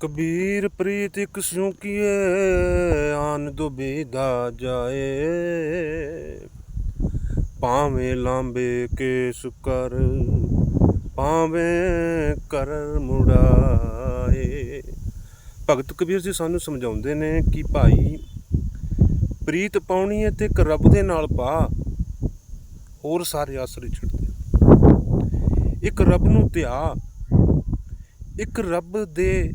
ਕਬੀਰ ਪ੍ਰੀਤ ਇੱਕ ਸਿਉ ਕੀਏ ਆਨ ਦੁਬਿਦਾ ਜਾਏ। ਭਾਵੇਂ ਲਾਂਬੇ ਕੇਸ ਕਰ, ਭਾਵੇਂ ਕਰ ਮੁੜਾਏ। ਭਗਤ ਕਬੀਰ ਜੀ ਸਾਨੂੰ ਸਮਝਾਉਂਦੇ ਨੇ ਕਿ ਭਾਈ, ਪ੍ਰੀਤ ਪਾਉਣੀ ਹੈ ਤੇ ਇੱਕ ਰੱਬ ਦੇ ਨਾਲ ਪਾ, ਹੋਰ ਸਾਰੇ ਆਸਰੇ ਛੱਡਦੇ ਇੱਕ ਰੱਬ ਨੂੰ ਧਿਆ, ਇੱਕ ਰੱਬ ਦੇ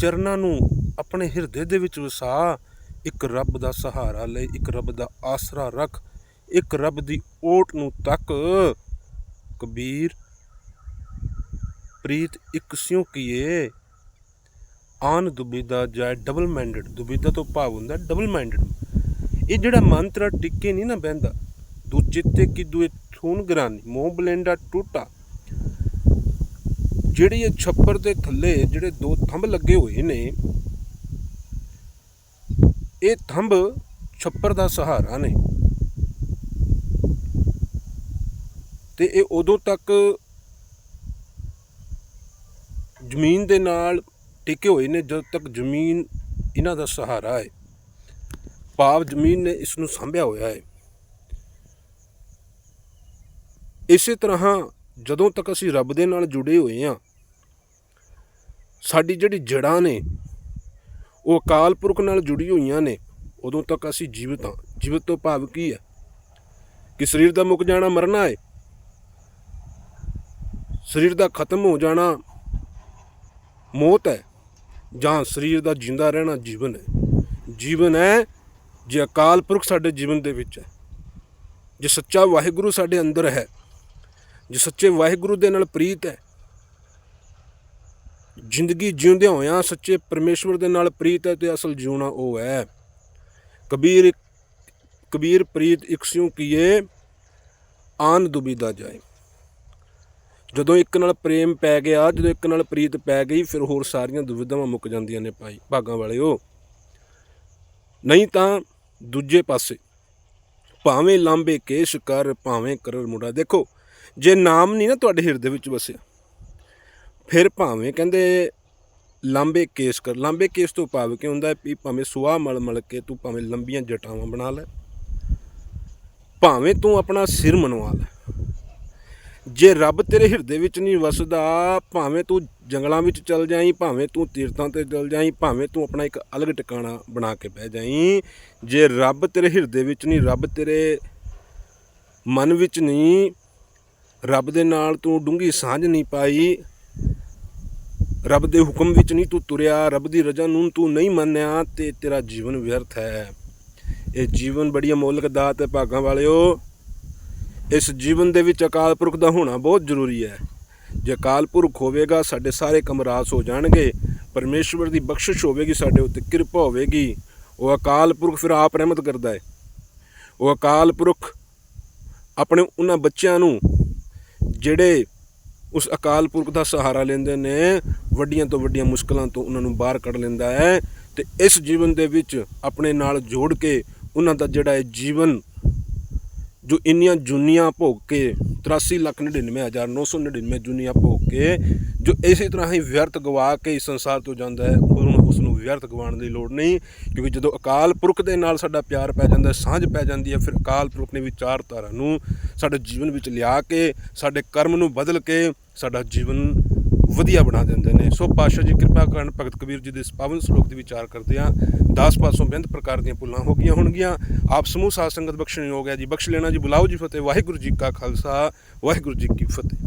ਚਰਨਾਂ ਨੂੰ ਆਪਣੇ ਹਿਰਦੇ ਦੇ ਵਿੱਚ ਵਸਾ। ਇੱਕ ਰੱਬ ਦਾ ਸਹਾਰਾ ਲੈ, ਇੱਕ ਰੱਬ ਦਾ ਆਸਰਾ ਰੱਖ, ਇੱਕ ਰੱਬ ਦੀ ਓਟ ਨੂੰ ਤੱਕ। ਕਬੀਰ, ਪ੍ਰੀਤ ਇੱਕ ਸਿਉ ਕੀਏ। ਆਨ ਦੁਬਿਦਾ ਜਾਇ ਡਬਲ ਮਾਈਂਡਡ ਦੁਬਿਦਾ ਤੋਂ ਭਾਵ ਹੁੰਦਾ ਡਬਲ ਮਾਈਂਡਡ ਇਹ ਜਿਹੜਾ ਮੰਤਰ ਟਿੱਕੇ ਨਹੀਂ ਨਾ ਬਹਿੰਦਾ। ਦੂਜੇ ਤੇ ਕਿ, ਦੂਏ ਥੂਨ ਗਰਾਨੀ। ਮੋਹ ਬਲੈਂਡਾ ਟੂਟਾ। ਜਿਹੜੀ ਇਹ ਛੱਪਰ ਦੇ ਥੱਲੇ ਜਿਹੜੇ ਦੋ ਥੰਬ ਲੱਗੇ ਹੋਏ ਨੇ, ਇਹ ਥੰਬ ਛੱਪਰ ਦਾ ਸਹਾਰਾ ਨੇ। ਤੇ ਇਹ ਉਦੋਂ ਤੱਕ ਜ਼ਮੀਨ ਦੇ ਨਾਲ ਟਿਕੇ ਹੋਏ ਨੇ, ਜਦ ਤੱਕ ਜ਼ਮੀਨ ਇਹਨਾਂ ਦਾ ਸਹਾਰਾ ਹੈ। ਭਾਵ ਜ਼ਮੀਨ ਨੇ ਇਸ ਨੂੰ ਸੰਭਿਆ ਹੋਇਆ ਹੈ। ਇਸੇ ਤਰ੍ਹਾਂ ਜਦੋਂ ਤੱਕ ਅਸੀਂ ਰੱਬ ਦੇ ਨਾਲ ਜੁੜੇ ਹੋਏ ਹਾਂ ਸਾਡੀ ਜਿਹੜੀ ਜੜਾਂ ਨੇ, ਉਹ ਅਕਾਲ ਪੁਰਖ ਨਾਲ ਜੁੜੀ ਹੋਈਆਂ ਨੇ, ਉਦੋਂ ਤੱਕ ਅਸੀਂ ਜੀਵਤ ਹਾਂ ਜੀਵਤ ਤੋਂ ਭਾਵ ਕੀ ਹੈ? ਕਿ ਸਰੀਰ ਦਾ ਮੁੱਕ ਜਾਣਾ ਮਰਨਾ ਹੈ। ਸਰੀਰ ਦਾ ਖਤਮ ਹੋ ਜਾਣਾ ਮੌਤ ਹੈ, ਜਾਂ ਸਰੀਰ ਦਾ ਜਿੰਦਾ ਰਹਿਣਾ ਜੀਵਨ ਹੈ। ਜੀਵਨ ਹੈ ਜੇ ਅਕਾਲ ਪੁਰਖ ਸਾਡੇ ਜੀਵਨ ਦੇ ਵਿੱਚ ਹੈ, ਜੇ ਸੱਚਾ ਵਾਹਿਗੁਰੂ ਸਾਡੇ ਅੰਦਰ ਹੈ ਜੇ ਸੱਚੇ ਵਾਹਿਗੁਰੂ ਦੇ ਨਾਲ ਪ੍ਰੀਤ ਹੈ। ਜ਼ਿੰਦਗੀ ਜਿਉਂਦਿਆਂ ਹੋਇਆਂ ਸੱਚੇ ਪਰਮੇਸ਼ਵਰ ਦੇ ਨਾਲ ਪ੍ਰੀਤ ਹੈ ਤੇ ਅਸਲ ਜਿਉਣਾ ਉਹ ਹੈ। ਕਬੀਰ ਕਬੀਰ ਪ੍ਰੀਤ ਇਕਸਿਉ ਕੀਏ, ਆਨ ਦੁਬਿਦਾ ਜਾਏ। ਜਦੋਂ ਇੱਕ ਨਾਲ ਪ੍ਰੇਮ ਪੈ ਗਿਆ, ਜਦੋਂ ਇੱਕ ਨਾਲ ਪ੍ਰੀਤ ਪੈ ਗਈ, ਫਿਰ ਹੋਰ ਸਾਰੀਆਂ ਦੁਵਿਧਾਵਾਂ ਮੁੱਕ ਜਾਂਦੀਆਂ ਨੇ ਭਾਈ, ਭਾਗਾਂ ਵਾਲਿਓ। ਨਹੀਂ ਤਾਂ ਦੂਜੇ ਪਾਸੇ ਭਾਵੇਂ ਲਾਂਬੇ ਕੇਸ਼ ਕਰ, ਭਾਵੇਂ ਕਰਰ ਮੁੰਡਾ। ਦੇਖੋ ਜੇ ਨਾਮ ਨਹੀਂ ਨਾ ਤੁਹਾਡੇ ਹਿਰਦੇ ਵਿੱਚ ਵਸਿਆ, ਫਿਰ ਭਾਵੇਂ ਕਹਿੰਦੇ ਲਾਂਬੇ ਕੇਸ ਕਰ, ਲਾਂਬੇ ਕੇਸ ਤੋਂ ਭਾਵ ਕਿ ਹੁੰਦਾ ਵੀ ਭਾਵੇਂ ਸੁਆਹ ਮਲ ਮਲ ਕੇ ਤੂੰ ਭਾਵੇਂ ਲੰਬੀਆਂ ਜਟਾਵਾਂ ਬਣਾ ਲੈ, ਭਾਵੇਂ ਤੂੰ ਆਪਣਾ ਸਿਰ ਮਨਵਾ ਲੈ। ਜੇ ਰੱਬ ਤੇਰੇ ਹਿਰਦੇ ਵਿੱਚ ਨਹੀਂ ਵਸਦਾ, ਭਾਵੇਂ ਤੂੰ ਜੰਗਲਾਂ ਵਿੱਚ ਚਲ ਜਾਈਂ, ਭਾਵੇਂ ਤੂੰ ਤੀਰਥਾਂ ਤੇ ਚਲ ਜਾਈਂ, ਭਾਵੇਂ ਤੂੰ ਆਪਣਾ ਇੱਕ ਅਲੱਗ ਟਿਕਾਣਾ ਬਣਾ ਕੇ ਬਹਿ ਜਾਈਂ, ਜੇ ਰੱਬ ਤੇਰੇ ਹਿਰਦੇ ਵਿੱਚ ਨਹੀਂ, ਰੱਬ ਤੇਰੇ ਮਨ ਵਿੱਚ ਨਹੀਂ ਰੱਬ ਦੇ ਨਾਲ ਤੂੰ ਡੂੰਗੀ ਸਾਂਝ ਨਹੀਂ ਪਾਈ। ਰੱਬ ਦੇ ਹੁਕਮ ਵਿੱਚ ਨਹੀਂ ਤੂੰ ਤੁਰਿਆ। ਰੱਬ ਦੀ ਰਜ਼ਾ ਨੂੰ ਤੂੰ ਨਹੀਂ ਮੰਨਿਆ ਤੇ ਤੇਰਾ ਜੀਵਨ ਵਿਅਰਥ ਹੈ। ਇਹ ਜੀਵਨ ਬੜੀ ਅਮੋਲਕ ਦਾਤ ਹੈ ਭਾਗਾਂ ਵਾਲਿਓ। ਇਸ ਜੀਵਨ ਦੇ ਵਿੱਚ ਅਕਾਲ ਪੁਰਖ ਦਾ ਹੋਣਾ ਬਹੁਤ ਜ਼ਰੂਰੀ ਹੈ। ਜੇ ਅਕਾਲ ਪੁਰਖ ਹੋਵੇਗਾ, ਸਾਡੇ ਸਾਰੇ ਕੰਮ ਰਾਸ ਹੋ ਜਾਣਗੇ। ਪਰਮੇਸ਼ਵਰ ਦੀ ਬਖਸ਼ਿਸ਼ ਹੋਵੇਗੀ, ਸਾਡੇ ਉੱਤੇ ਕਿਰਪਾ ਹੋਵੇਗੀ। ਉਹ ਅਕਾਲ ਪੁਰਖ ਫਿਰ ਆਪ ਰਹਿਮਤ ਕਰਦਾ ਹੈ। ਉਹ ਅਕਾਲ ਪੁਰਖ ਆਪਣੇ ਉਹਨਾਂ ਬੱਚਿਆਂ ਨੂੰ ਜਿਹੜੇ ਉਸ ਅਕਾਲ ਪੁਰਖ ਦਾ ਸਹਾਰਾ ਲੈਂਦੇ ਨੇ, ਵੱਡੀਆਂ ਤੋਂ ਵੱਡੀਆਂ ਮੁਸ਼ਕਲਾਂ ਤੋਂ ਉਹਨਾਂ ਨੂੰ ਬਾਹਰ ਕੱਢ ਲੈਂਦਾ ਹੈ ਤੇ ਇਸ ਜੀਵਨ ਦੇ ਵਿੱਚ ਆਪਣੇ ਨਾਲ ਜੋੜ ਕੇ ਉਹਨਾਂ ਦਾ ਜਿਹੜਾ ਹੈ ਜੀਵਨ ਜੋ ਇੰਨੀਆਂ ਜੁਨੀਆਂ ਭੋਗ ਕੇ 83 ਲੱਖ 99999 ਜੁਨੀਆਂ ਭੋਗ ਕੇ ਜੋ ਇਸੇ ਤਰ੍ਹਾਂ ਹੀ ਵਿਅਰਥ ਗਵਾ ਕੇ ਇਸ ਸੰਸਾਰ ਤੋਂ ਜਾਂਦਾ ਹੈ ਹੁਣ ਉਸ ਨੂੰ ਵਿਅਰਥ ਗਵਾਉਣ ਦੀ ਲੋੜ ਨਹੀਂ, ਕਿਉਂਕਿ ਜਦੋਂ ਅਕਾਲ ਪੁਰਖ ਦੇ ਨਾਲ ਸਾਡਾ ਪਿਆਰ ਪੈ ਜਾਂਦਾ ਸਾਂਝ ਪੈ ਜਾਂਦੀ ਹੈ, ਫਿਰ ਅਕਾਲ ਪੁਰਖ ਨੇ ਵਿਚਾਰਧਾਰਾ ਨੂੰ ਸਾਡੇ ਜੀਵਨ ਵਿੱਚ ਲਿਆ ਕੇ, ਸਾਡੇ ਕਰਮ ਨੂੰ ਬਦਲ ਕੇ, ਸਾਡਾ ਜੀਵਨ ਵਧੀਆ ਬਣਾ ਦਿੰਦੇ ਨੇ। ਸੋ ਪਾਸ਼ਾ ਜੀ ਕਿਰਪਾ ਕਰਨ ਭਗਤ ਕਬੀਰ ਜੀ ਦੇ ਇਸ ਪਾਵਨ ਸ਼ਲੋਕ ਦੇ ਵਿਚਾਰ ਕਰਦੇ ਆ 10 ਪਾਸੋਂ ਬਿੰਦ ਪ੍ਰਕਾਰ ਦੀਆਂ ਭੁੱਲਾਂ ਹੋ ਗਈਆਂ ਹੋਣਗੀਆਂ। ਆਪ ਸਮੂਹ ਸਾਧ ਸੰਗਤ ਬਖਸ਼ਣ ਹੋ ਗਿਆ ਜੀ। ਬਖਸ਼ ਲੈਣਾ ਜੀ। ਬੁਲਾਓ ਜੀ ਫਤਿਹ। ਵਾਹਿਗੁਰੂ ਜੀ ਕਾ ਖਾਲਸਾ। ਵਾਹਿਗੁਰੂ ਜੀ ਕੀ ਫਤਿਹ।